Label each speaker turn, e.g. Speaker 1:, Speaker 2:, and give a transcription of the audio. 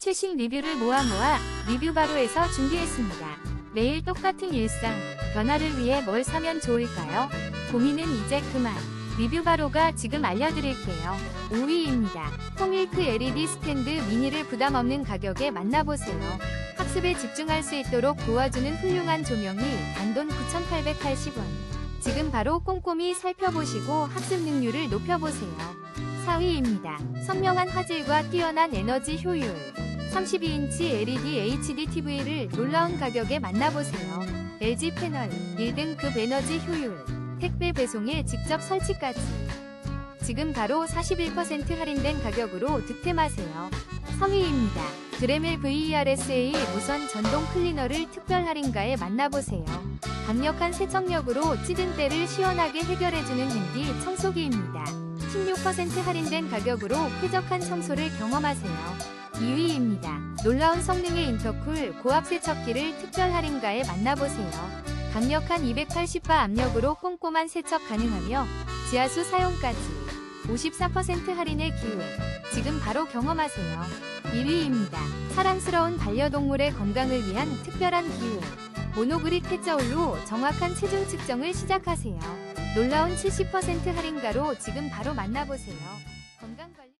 Speaker 1: 최신 리뷰를 모아 모아 리뷰 바로에서 준비했습니다. 매일 똑같은 일상, 변화를 위해 뭘 사면 좋을까요? 고민은 이제 그만. 리뷰 바로가 지금 알려드릴게요. 5위입니다. 통일크 LED 스탠드 미니를 부담 없는 가격에 만나보세요. 학습에 집중할 수 있도록 도와주는 훌륭한 조명이 단돈 9,880원. 지금 바로 꼼꼼히 살펴보시고 학습 능률을 높여보세요. 4위입니다. 선명한 화질과 뛰어난 에너지 효율. 32인치 LED HD TV를 놀라운 가격에 만나보세요. LG 패널 1등급 에너지 효율. 택배 배송에 직접 설치까지. 지금 바로 41% 할인된 가격으로 득템하세요. 3위입니다. 드레멜 VERSA 무선 전동 클리너를 특별 할인가에 만나보세요. 강력한 세척력으로 찌든 때를 시원하게 해결해주는 핸디 청소기입니다. 16% 할인된 가격으로 쾌적한 청소를 경험하세요. 2위입니다. 놀라운 성능의 인터쿨 고압 세척기를 특별 할인가에 만나보세요. 강력한 280바 압력으로 꼼꼼한 세척 가능하며 지하수 사용까지 54% 할인의 기회. 지금 바로 경험하세요. 1위입니다. 사랑스러운 반려동물의 건강을 위한 특별한 기회. 모노그릭 해저울로 정확한 체중 측정을 시작하세요. 놀라운 70% 할인가로 지금 바로 만나보세요. 건강관리